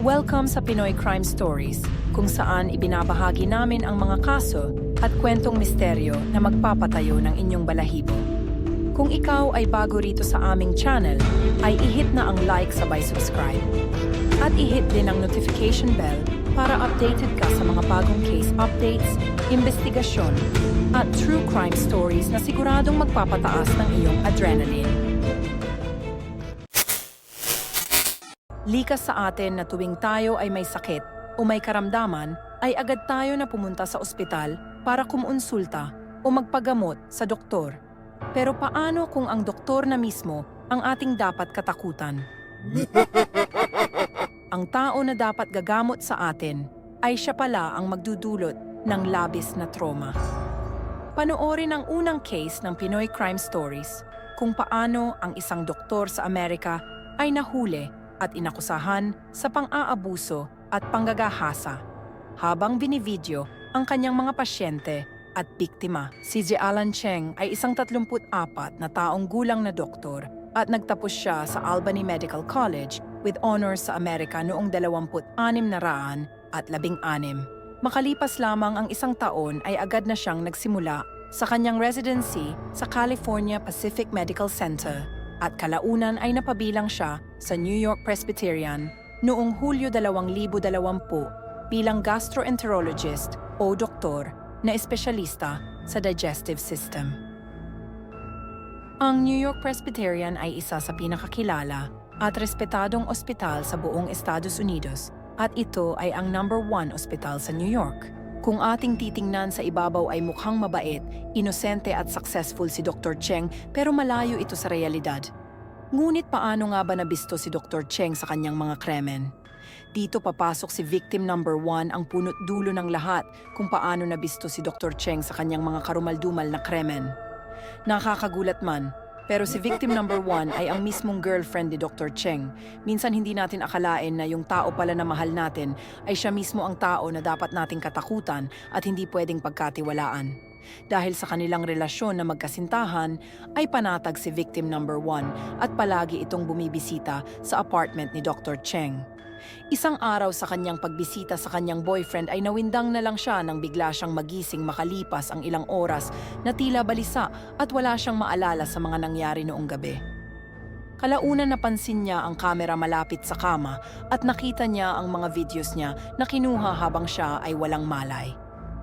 Welcome sa Pinoy Crime Stories, kung saan ibinabahagi namin ang mga kaso at kwentong misteryo na magpapatayo ng inyong balahibo. Kung ikaw ay bago rito sa aming channel, ay ihit na ang like sabay subscribe. At ihit din ang notification bell para updated ka sa mga bagong case updates, investigasyon, at true crime stories na siguradong magpapataas ng iyong adrenaline. Likas sa atin na tuwing tayo ay may sakit o may karamdaman, ay agad tayo na pumunta sa ospital para kumonsulta o magpagamot sa doktor. Pero paano kung ang doktor na mismo ang ating dapat katakutan? ang tao na dapat gagamot sa atin ay siya pala ang magdudulot ng labis na trauma. Panoorin ang unang case ng Pinoy Crime Stories kung paano ang isang doktor sa Amerika ay nahuli at inakusahan sa pang-aabuso at panggagahasa habang binivideo ang kanyang mga pasyente at biktima. Si J. Alan Cheng ay isang 34 na taong gulang na doktor at nagtapos siya sa Albany Medical College with honors sa Amerika noong 26 na raan at 16. Makalipas lamang ang isang taon ay agad na siyang nagsimula sa kanyang residency sa California Pacific Medical Center at kalaunan ay napabilang siya sa New York Presbyterian noong Hulyo 2020 bilang gastroenterologist o doktor na espesyalista sa digestive system. Ang New York Presbyterian ay isa sa pinakakilala at respetadong ospital sa buong Estados Unidos at ito ay ang number one ospital sa New York. Kung ating titingnan sa ibabaw ay mukhang mabait, inosente at successful si Dr. Cheng pero malayo ito sa realidad. Ngunit paano nga ba nabisto si Dr. Cheng sa kanyang mga kremen? Dito papasok si victim number one ang punot dulo ng lahat kung paano nabisto si Dr. Cheng sa kanyang mga karumaldumal na kremen. Nakakagulat man, pero si victim number one ay ang mismong girlfriend ni Dr. Cheng. Minsan hindi natin akalain na yung tao pala na mahal natin ay siya mismo ang tao na dapat nating katakutan at hindi pwedeng pagkatiwalaan. Dahil sa kanilang relasyon na magkasintahan, ay panatag si victim number one at palagi itong bumibisita sa apartment ni Dr. Cheng. Isang araw sa kanyang pagbisita sa kanyang boyfriend ay nawindang na lang siya nang bigla siyang magising makalipas ang ilang oras na tila balisa at wala siyang maalala sa mga nangyari noong gabi. Kalaunan napansin niya ang kamera malapit sa kama at nakita niya ang mga videos niya na kinuha habang siya ay walang malay.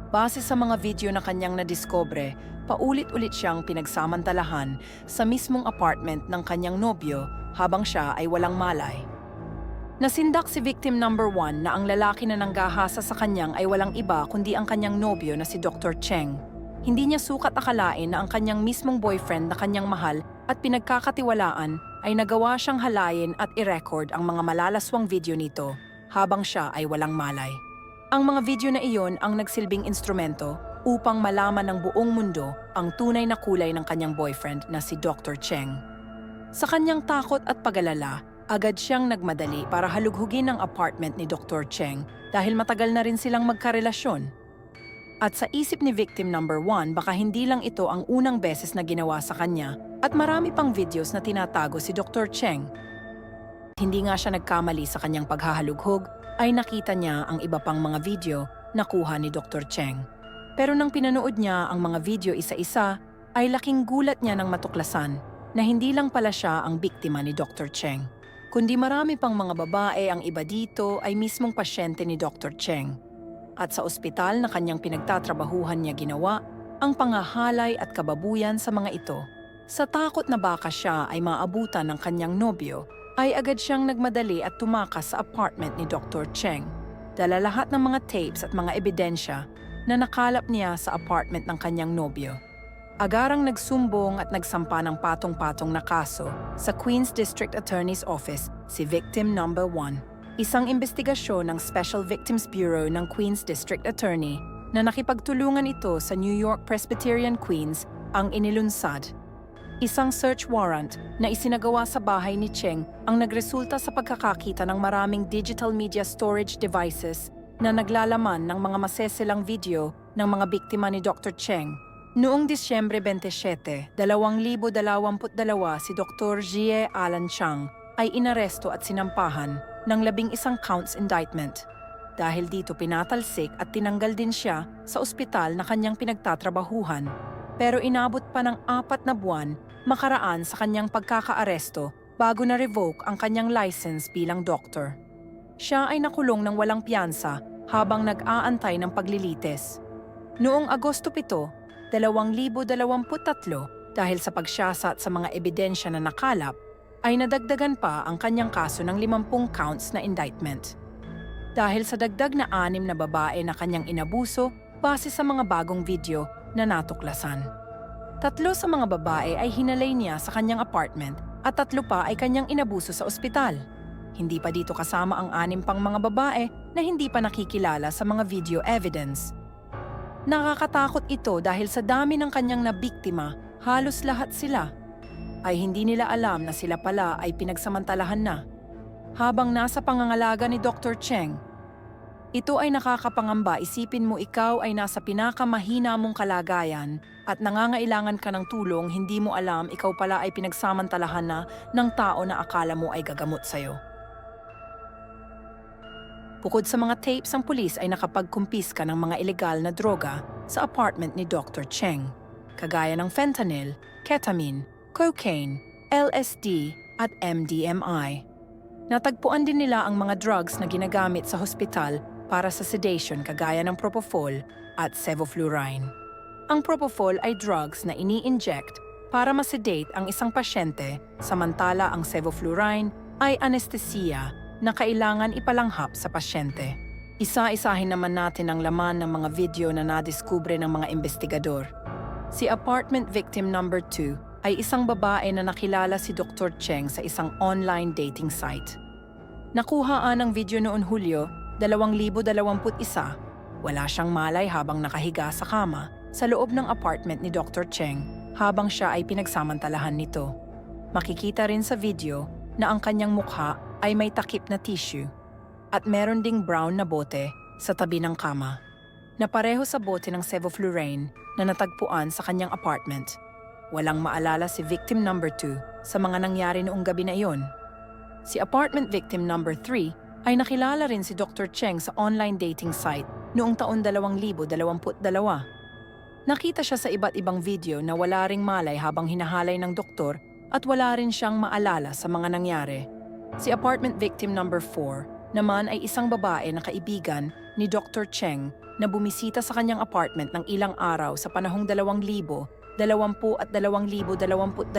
Base sa mga video na kanyang nadiskobre, paulit-ulit siyang pinagsamantalahan sa mismong apartment ng kanyang nobyo habang siya ay walang malay. Nasindak si victim number one na ang lalaki na nanggahasa sa kanyang ay walang iba kundi ang kanyang nobyo na si Dr. Cheng. Hindi niya sukat akalain na ang kanyang mismong boyfriend na kanyang mahal at pinagkakatiwalaan ay nagawa siyang halayin at i-record ang mga malalaswang video nito habang siya ay walang malay. Ang mga video na iyon ang nagsilbing instrumento upang malaman ng buong mundo ang tunay na kulay ng kanyang boyfriend na si Dr. Cheng. Sa kanyang takot at pagalala, agad siyang nagmadali para halughugin ang apartment ni Dr. Cheng dahil matagal na rin silang magkarelasyon. At sa isip ni victim number one, baka hindi lang ito ang unang beses na ginawa sa kanya at marami pang videos na tinatago si Dr. Cheng. Hindi nga siya nagkamali sa kanyang paghahalughog, ay nakita niya ang iba pang mga video na kuha ni Dr. Cheng. Pero nang pinanood niya ang mga video isa-isa, ay laking gulat niya nang matuklasan na hindi lang pala siya ang biktima ni Dr. Cheng kundi marami pang mga babae ang iba dito ay mismong pasyente ni Dr. Cheng. At sa ospital na kanyang pinagtatrabahuhan niya ginawa, ang pangahalay at kababuyan sa mga ito. Sa takot na baka siya ay maabutan ng kanyang nobyo, ay agad siyang nagmadali at tumakas sa apartment ni Dr. Cheng. Dala lahat ng mga tapes at mga ebidensya na nakalap niya sa apartment ng kanyang nobyo. Agarang nagsumbong at nagsampa ng patong-patong na kaso sa Queens District Attorney's Office si Victim Number 1, isang investigasyon ng Special Victims Bureau ng Queens District Attorney na nakipagtulungan ito sa New York Presbyterian Queens ang inilunsad. Isang search warrant na isinagawa sa bahay ni Cheng ang nagresulta sa pagkakakita ng maraming digital media storage devices na naglalaman ng mga maseselang video ng mga biktima ni Dr. Cheng Noong Disyembre 27, 2022 si Dr. Jie Alan Chang ay inaresto at sinampahan ng labing isang counts indictment. Dahil dito pinatalsik at tinanggal din siya sa ospital na kanyang pinagtatrabahuhan. Pero inabot pa ng apat na buwan makaraan sa kanyang pagkakaaresto bago na-revoke ang kanyang license bilang doktor. Siya ay nakulong ng walang piyansa habang nag-aantay ng paglilitis. Noong Agosto 7, 2023, dahil sa pagsiyasat sa mga ebidensya na nakalap, ay nadagdagan pa ang kanyang kaso ng 50 counts na indictment. Dahil sa dagdag na anim na babae na kanyang inabuso base sa mga bagong video na natuklasan. Tatlo sa mga babae ay hinalay niya sa kanyang apartment at tatlo pa ay kanyang inabuso sa ospital. Hindi pa dito kasama ang anim pang mga babae na hindi pa nakikilala sa mga video evidence. Nakakatakot ito dahil sa dami ng kanyang nabiktima, halos lahat sila ay hindi nila alam na sila pala ay pinagsamantalahan na. Habang nasa pangangalaga ni Dr. Cheng, ito ay nakakapangamba isipin mo ikaw ay nasa pinakamahina mong kalagayan at nangangailangan ka ng tulong hindi mo alam ikaw pala ay pinagsamantalahan na ng tao na akala mo ay gagamot sa'yo. Bukod sa mga tapes, ang pulis ay nakapagkumpiska ng mga ilegal na droga sa apartment ni Dr. Cheng, kagaya ng fentanyl, ketamine, cocaine, LSD at MDMA. Natagpuan din nila ang mga drugs na ginagamit sa hospital para sa sedation kagaya ng propofol at sevoflurane. Ang propofol ay drugs na ini-inject para masedate ang isang pasyente samantala ang sevoflurane ay anestesiya na kailangan ipalanghap sa pasyente. Isa-isahin naman natin ang laman ng mga video na nadiskubre ng mga investigador. Si apartment victim number 2 ay isang babae na nakilala si Dr. Cheng sa isang online dating site. Nakuhaan ang video noon Hulyo 2021. Wala siyang malay habang nakahiga sa kama sa loob ng apartment ni Dr. Cheng habang siya ay pinagsamantalahan nito. Makikita rin sa video na ang kanyang mukha ay may takip na tissue at meron ding brown na bote sa tabi ng kama na pareho sa bote ng sevoflurane na natagpuan sa kanyang apartment. Walang maalala si victim number 2 sa mga nangyari noong gabi na iyon. Si apartment victim number 3 ay nakilala rin si Dr. Cheng sa online dating site noong taon 2022. Nakita siya sa iba't ibang video na wala ring malay habang hinahalay ng doktor at wala rin siyang maalala sa mga nangyari. Si apartment victim number 4 naman ay isang babae na kaibigan ni Dr. Cheng na bumisita sa kanyang apartment ng ilang araw sa panahong 2000, 20 at 2022.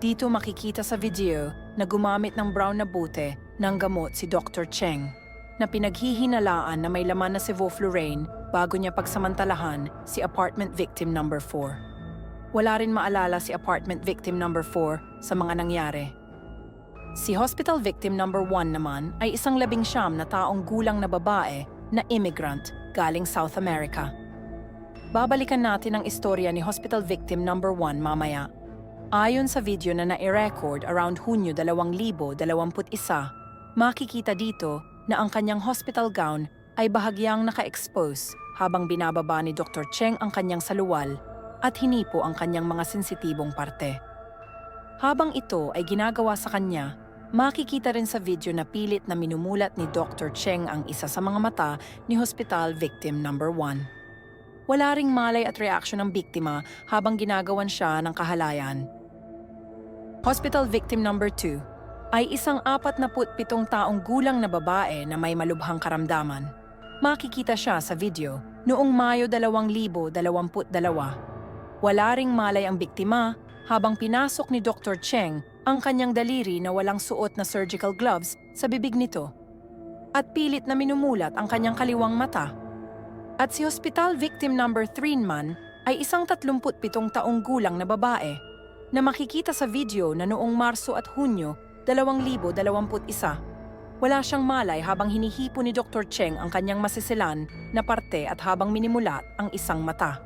Dito makikita sa video na gumamit ng brown na bote ng gamot si Dr. Cheng na pinaghihinalaan na may laman na sevoflurane bago niya pagsamantalahan si apartment victim number 4. Wala rin maalala si apartment victim number 4 sa mga nangyari. Si hospital victim number 1 naman ay isang labing siyam na taong gulang na babae na immigrant galing South America. Babalikan natin ang istorya ni hospital victim number 1 mamaya. Ayon sa video na na-record around Hunyo 2021, makikita dito na ang kanyang hospital gown ay bahagyang naka-expose habang binababa ni Dr. Cheng ang kanyang saluwal at hinipo ang kanyang mga sensitibong parte. Habang ito ay ginagawa sa kanya, makikita rin sa video na pilit na minumulat ni Dr. Cheng ang isa sa mga mata ni hospital victim number 1. Wala ring malay at reaksyon ng biktima habang ginagawan siya ng kahalayan. Hospital victim number 2 ay isang 47 taong gulang na babae na may malubhang karamdaman. Makikita siya sa video noong Mayo 2022. Wala ring malay ang biktima habang pinasok ni Dr. Cheng ang kanyang daliri na walang suot na surgical gloves sa bibig nito. At pilit na minumulat ang kanyang kaliwang mata. At si hospital victim number 3 man ay isang 37 taong gulang na babae na makikita sa video na noong Marso at Hunyo 2021. Wala siyang malay habang hinihipo ni Dr. Cheng ang kanyang masisilan na parte at habang minimulat ang isang mata.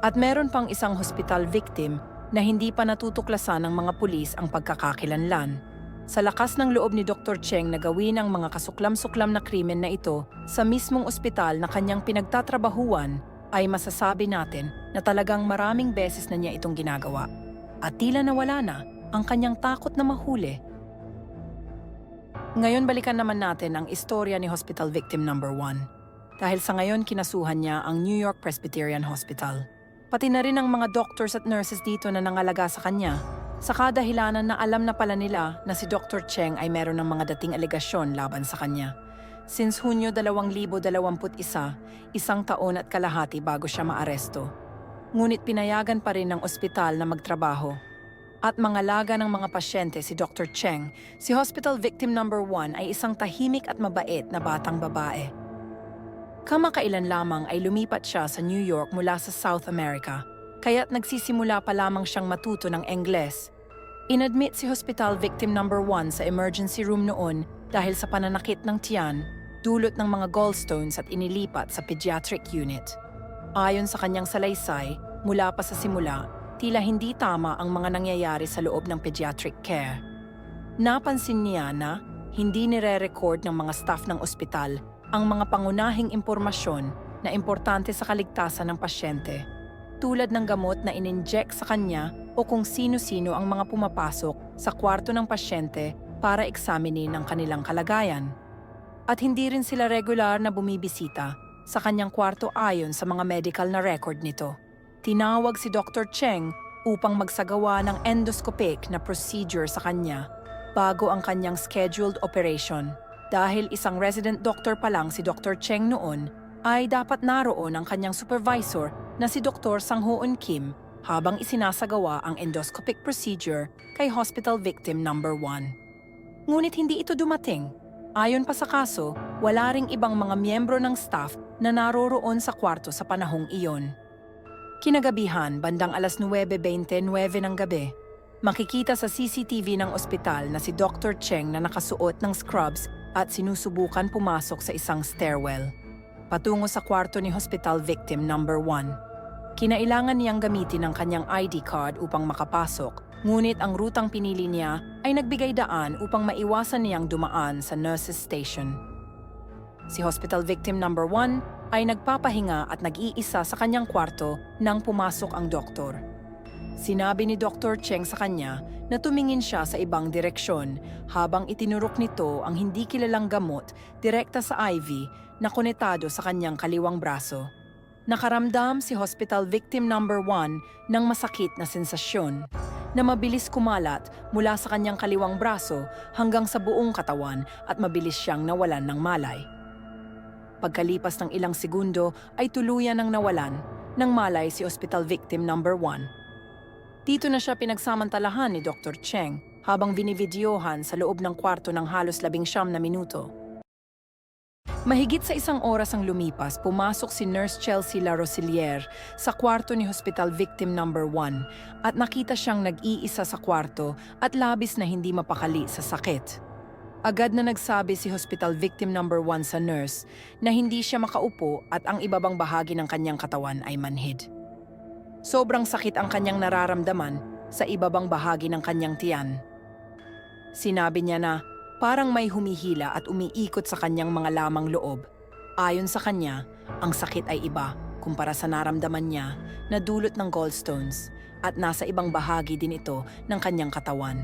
At meron pang isang hospital victim na hindi pa natutuklasan ng mga pulis ang pagkakakilanlan. Sa lakas ng loob ni Dr. Cheng na gawin ang mga kasuklam-suklam na krimen na ito sa mismong ospital na kanyang pinagtatrabahuan, ay masasabi natin na talagang maraming beses na niya itong ginagawa. At tila nawala na ang kanyang takot na mahuli. Ngayon balikan naman natin ang istorya ni Hospital Victim Number 1. Dahil sa ngayon kinasuhan niya ang New York Presbyterian Hospital. Pati na rin ang mga doctors at nurses dito na nangalaga sa kanya. Sa kadahilanan na alam na pala nila na si Dr. Cheng ay meron ng mga dating alegasyon laban sa kanya. Since Hunyo 2021, isang taon at kalahati bago siya maaresto. Ngunit pinayagan pa rin ng ospital na magtrabaho. At mangalaga ng mga pasyente si Dr. Cheng, si Hospital Victim Number 1 ay isang tahimik at mabait na batang babae. Kamakailan lamang ay lumipat siya sa New York mula sa South America, kaya't nagsisimula pa lamang siyang matuto ng Engles. Inadmit si Hospital Victim Number 1 sa emergency room noon dahil sa pananakit ng tiyan, dulot ng mga gallstones at inilipat sa pediatric unit. Ayon sa kanyang salaysay, mula pa sa simula, tila hindi tama ang mga nangyayari sa loob ng pediatric care. Napansin niya na hindi nire-record ng mga staff ng ospital ang mga pangunahing impormasyon na importante sa kaligtasan ng pasyente, tulad ng gamot na ininject sa kanya o kung sino-sino ang mga pumapasok sa kwarto ng pasyente para eksaminin ang kanilang kalagayan. At hindi rin sila regular na bumibisita sa kanyang kwarto ayon sa mga medical na record nito. Tinawag si Dr. Cheng upang magsagawa ng endoscopic na procedure sa kanya bago ang kanyang scheduled operation. Dahil isang resident doctor pa lang si Dr. Cheng noon, ay dapat naroon ang kanyang supervisor na si Dr. Sang Hoon Kim habang isinasagawa ang endoscopic procedure kay hospital victim number 1. Ngunit hindi ito dumating. Ayon pa sa kaso, wala ring ibang mga miyembro ng staff na naroroon sa kwarto sa panahong iyon. Kinagabihan, bandang alas 9.29 ng gabi, makikita sa CCTV ng ospital na si Dr. Cheng na nakasuot ng scrubs at sinusubukan pumasok sa isang stairwell. Patungo sa kwarto ni hospital victim number 1. Kinailangan niyang gamitin ang kanyang ID card upang makapasok, ngunit ang rutang pinili niya ay nagbigay daan upang maiwasan niyang dumaan sa nurses station. Si hospital victim number 1 ay nagpapahinga at nag-iisa sa kanyang kwarto nang pumasok ang doktor. Sinabi ni Dr. Cheng sa kanya na tumingin siya sa ibang direksyon habang itinurok nito ang hindi kilalang gamot direkta sa IV na konetado sa kanyang kaliwang braso. Nakaramdam si hospital victim number 1 ng masakit na sensasyon na mabilis kumalat mula sa kanyang kaliwang braso hanggang sa buong katawan at mabilis siyang nawalan ng malay. Pagkalipas ng ilang segundo ay tuluyan ng nawalan ng malay si hospital victim number 1. Dito na siya pinagsamantalahan ni Dr. Cheng habang binividyohan sa loob ng kwarto ng halos labing siyam na minuto. Mahigit sa isang oras ang lumipas, pumasok si Nurse Chelsea La Rosilier sa kwarto ni Hospital Victim Number 1 at nakita siyang nag-iisa sa kwarto at labis na hindi mapakali sa sakit. Agad na nagsabi si Hospital Victim Number 1 sa nurse na hindi siya makaupo at ang ibabang bahagi ng kanyang katawan ay manhid. Sobrang sakit ang kanyang nararamdaman sa ibabang bahagi ng kanyang tiyan. Sinabi niya na parang may humihila at umiikot sa kanyang mga lamang loob. Ayon sa kanya, ang sakit ay iba kumpara sa naramdaman niya na dulot ng gallstones at nasa ibang bahagi din ito ng kanyang katawan.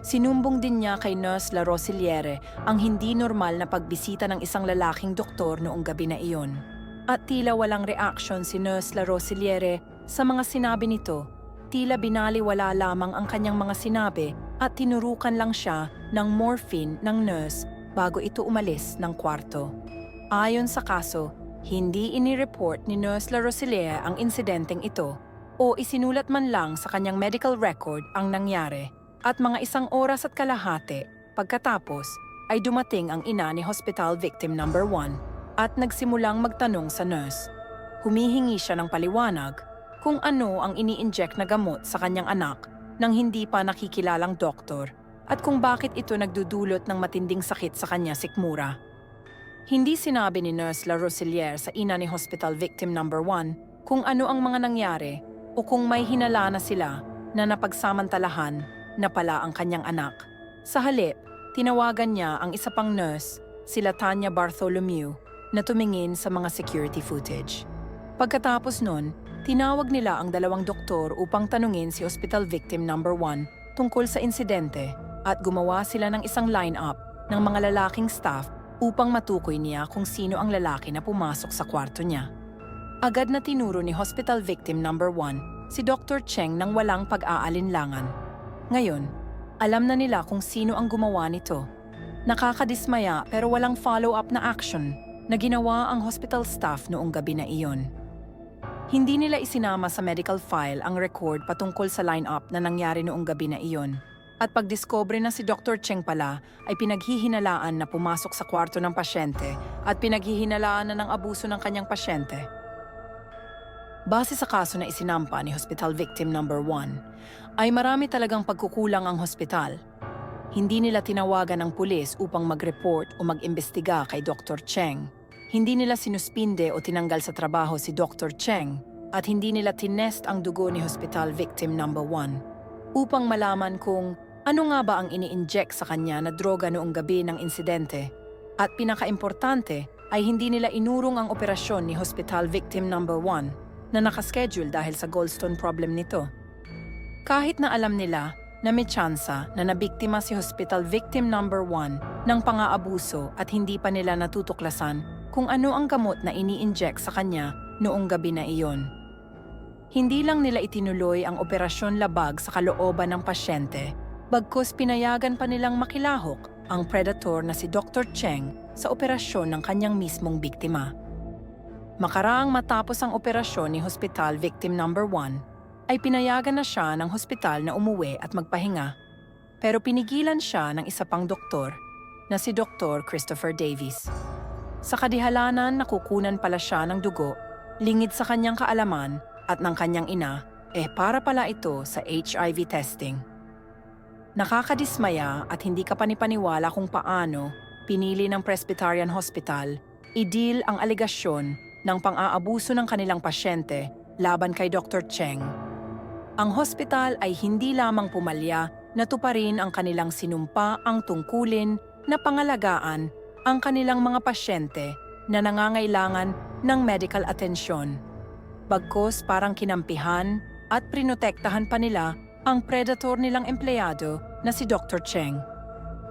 Sinumbong din niya kay Nurse La Rosiliere ang hindi normal na pagbisita ng isang lalaking doktor noong gabi na iyon. At tila walang reaksyon si Nurse La Rosiliere sa mga sinabi nito, tila binaliwala lamang ang kanyang mga sinabi at tinurukan lang siya ng morphine ng nurse bago ito umalis ng kwarto. Ayon sa kaso, hindi inireport ni Nurse La Rosilier ang insidenteng ito o isinulat man lang sa kanyang medical record ang nangyari at mga isang oras at kalahati pagkatapos ay dumating ang ina ni hospital victim number 1 at nagsimulang magtanong sa nurse. Humihingi siya ng paliwanag kung ano ang ini-inject na gamot sa kanyang anak nang hindi pa nakikilalang doktor at kung bakit ito nagdudulot ng matinding sakit sa kanya sikmura. Hindi sinabi ni Nurse La Rosilier sa ina ni Hospital Victim Number 1 kung ano ang mga nangyari o kung may hinala na sila na napagsamantalahan na pala ang kanyang anak. Sa halip, tinawagan niya ang isa pang nurse, sila Tanya Bartholomew, na tumingin sa mga security footage. Pagkatapos nun, Tinawag nila ang dalawang doktor upang tanungin si hospital victim number 1 tungkol sa insidente at gumawa sila ng isang line-up ng mga lalaking staff upang matukoy niya kung sino ang lalaki na pumasok sa kwarto niya. Agad na tinuro ni Hospital Victim Number 1 si Dr. Cheng ng walang pag-aalinlangan. Ngayon, alam na nila kung sino ang gumawa nito. Nakakadismaya pero walang follow-up na action na ginawa ang hospital staff noong gabi na iyon. Hindi nila isinama sa medical file ang record patungkol sa line-up na nangyari noong gabi na iyon. At pagdiskobre na si Dr. Cheng pala ay pinaghihinalaan na pumasok sa kwarto ng pasyente at pinaghihinalaan na ng abuso ng kanyang pasyente. Base sa kaso na isinampa ni Hospital Victim Number 1, ay marami talagang pagkukulang ang hospital. Hindi nila tinawagan ang pulis upang mag-report o mag-imbestiga kay Dr. Cheng. Hindi nila sinuspinde o tinanggal sa trabaho si Dr. Cheng at hindi nila tinest ang dugo ni Hospital Victim Number 1 upang malaman kung ano nga ba ang ini-inject sa kanya na droga noong gabi ng insidente. At pinakaimportante ay hindi nila inurong ang operasyon ni Hospital Victim Number 1 na nakaschedule dahil sa gallstone problem nito. Kahit na alam nila na may tsansa na nabiktima si Hospital Victim Number 1 ng pang-aabuso at hindi pa nila natutuklasan kung ano ang gamot na ini-inject sa kanya noong gabi na iyon. Hindi lang nila itinuloy ang operasyon labag sa kalooban ng pasyente, bagkus pinayagan pa nilang makilahok ang predator na si Dr. Cheng sa operasyon ng kanyang mismong biktima. Makaraang matapos ang operasyon ni Hospital Victim Number 1, ay pinayagan na siya ng hospital na umuwi at magpahinga. Pero pinigilan siya ng isa pang doktor na si Dr. Christopher Davis. Sa kadihalanan nakukunan pala siya ng dugo, lingid sa kanyang kaalaman at ng kanyang ina, eh para pala ito sa HIV testing. Nakakadismaya at hindi ka panipaniwala kung paano pinili ng Presbyterian Hospital i-deal ang aligasyon ng pang-aabuso ng kanilang pasyente laban kay Dr. Cheng. Ang hospital ay hindi lamang pumalya na tuparin ang kanilang sinumpa ang tungkulin na pangalagaan ang kanilang mga pasyente na nangangailangan ng medical atensyon. Bagkos parang kinampihan at prinotektahan pa nila ang predator nilang empleyado na si Dr. Cheng.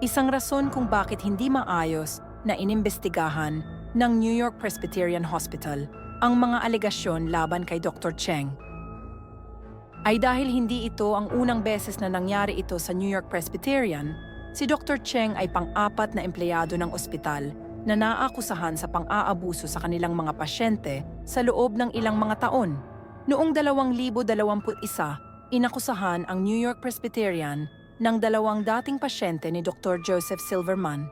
Isang rason kung bakit hindi maayos na inimbestigahan ng New York Presbyterian Hospital ang mga alegasyon laban kay Dr. Cheng. Ay dahil hindi ito ang unang beses na nangyari ito sa New York Presbyterian, si Dr. Cheng ay pang-apat na empleyado ng ospital na naaakusahan sa pang-aabuso sa kanilang mga pasyente sa loob ng ilang mga taon. Noong 2021, inakusahan ang New York Presbyterian ng dalawang dating pasyente ni Dr. Joseph Silverman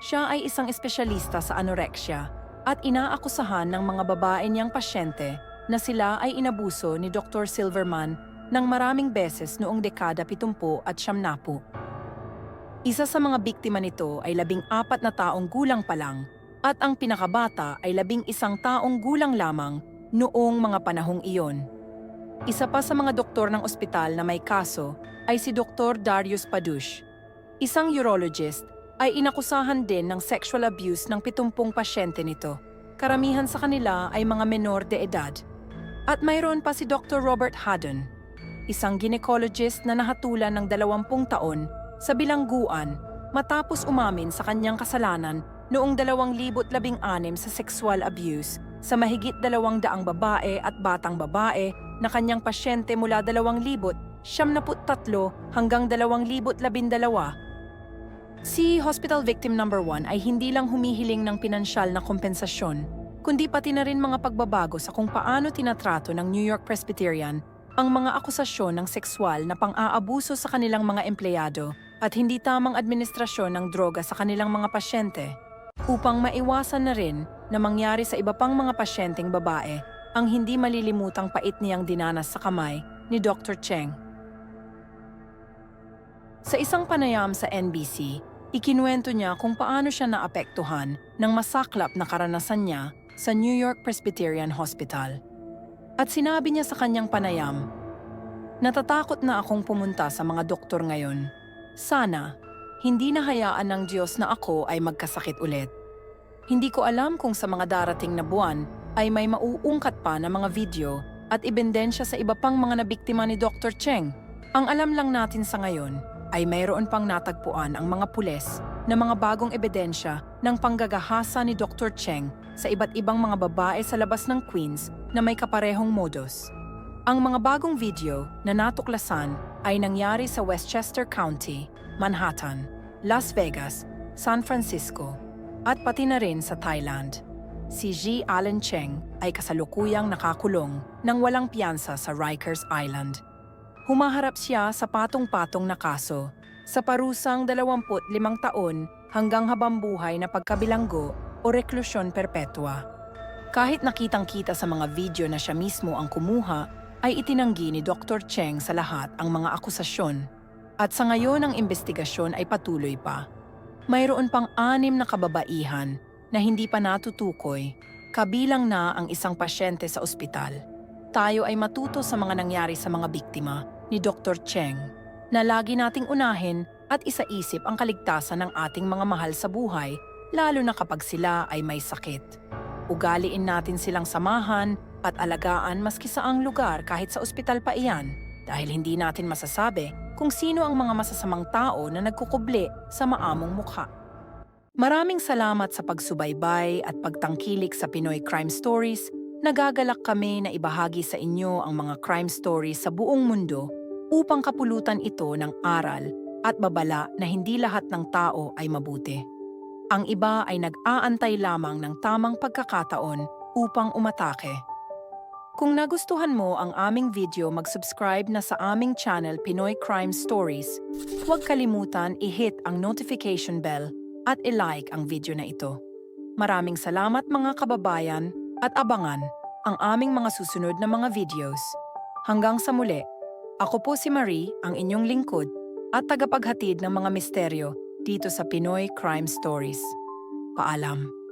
siya ay isang espesyalista sa anorexia at inaakusahan ng mga babae niyang pasyente na sila ay inabuso ni Dr. Silverman ng maraming beses noong dekada 70 at 70. Isa sa mga biktima nito ay labing apat na taong gulang pa lang at ang pinakabata ay labing isang taong gulang lamang noong mga panahong iyon. Isa pa sa mga doktor ng ospital na may kaso ay si Dr. Darius Padush, isang urologist ay inakusahan din ng sexual abuse ng 70 pasyente nito. Karamihan sa kanila ay mga menor de edad. At mayroon pa si Dr. Robert Haddon, isang gynecologist na nahatulan ng 20 taon sa bilangguan matapos umamin sa kanyang kasalanan noong 2016 sa sexual abuse sa mahigit 200 babae at batang babae na kanyang pasyente mula 2,000 73 hanggang 2012 Si Hospital Victim Number 1 ay hindi lang humihiling ng pinansyal na kompensasyon, kundi pati na rin mga pagbabago sa kung paano tinatrato ng New York Presbyterian ang mga akusasyon ng sexual na pang-aabuso sa kanilang mga empleyado at hindi tamang administrasyon ng droga sa kanilang mga pasyente upang maiwasan na rin na mangyari sa iba pang mga pasyenteng babae ang hindi malilimutang pait niyang dinanas sa kamay ni Dr. Cheng. Sa isang panayam sa NBC, Ikinuwento niya kung paano siya naapektuhan ng masaklap na karanasan niya sa New York Presbyterian Hospital. At sinabi niya sa kanyang panayam, Natatakot na akong pumunta sa mga doktor ngayon. Sana, hindi nahayaan ng Diyos na ako ay magkasakit ulit. Hindi ko alam kung sa mga darating na buwan ay may mauungkat pa na mga video at ebidensya sa iba pang mga nabiktima ni Dr. Cheng Ang alam lang natin sa ngayon ay mayroon pang natagpuan ang mga pules na mga bagong ebidensya ng panggagahasa ni Dr. Cheng sa iba't ibang mga babae sa labas ng Queens na may kaparehong modus. Ang mga bagong video na natuklasan ay nangyari sa Westchester County, Manhattan, Las Vegas, San Francisco, at pati na rin sa Thailand. Si G. Allen Cheng ay kasalukuyang nakakulong ng walang piyansa sa Rikers Island. Humaharap siya sa patong-patong na kaso sa parusang 25 taon hanggang habambuhay na pagkabilanggo o reklusyon perpetua. Kahit nakitang-kita sa mga video na siya mismo ang kumuha, ay itinanggi ni Dr. Cheng sa lahat ang mga akusasyon. At sa ngayon ang investigasyon ay patuloy pa. Mayroon pang anim na kababaihan na hindi pa natutukoy, kabilang na ang isang pasyente sa ospital. Tayo ay matuto sa mga nangyari sa mga biktima ni Dr. Cheng na lagi nating unahin at isaisip ang kaligtasan ng ating mga mahal sa buhay lalo na kapag sila ay may sakit. Ugaliin natin silang samahan at alagaan maski sa ang lugar kahit sa ospital pa iyan dahil hindi natin masasabi kung sino ang mga masasamang tao na nagkukubli sa maamong mukha. Maraming salamat sa pagsubaybay at pagtangkilik sa Pinoy Crime Stories. Nagagalak kami na ibahagi sa inyo ang mga crime stories sa buong mundo upang kapulutan ito ng aral at babala na hindi lahat ng tao ay mabuti. Ang iba ay nag-aantay lamang ng tamang pagkakataon upang umatake. Kung nagustuhan mo ang aming video, mag-subscribe na sa aming channel Pinoy Crime Stories. Huwag kalimutan i-hit ang notification bell at i-like ang video na ito. Maraming salamat mga kababayan at abangan ang aming mga susunod na mga videos. Hanggang sa muli, ako po si Marie, ang inyong lingkod at tagapaghatid ng mga misteryo dito sa Pinoy Crime Stories. Paalam.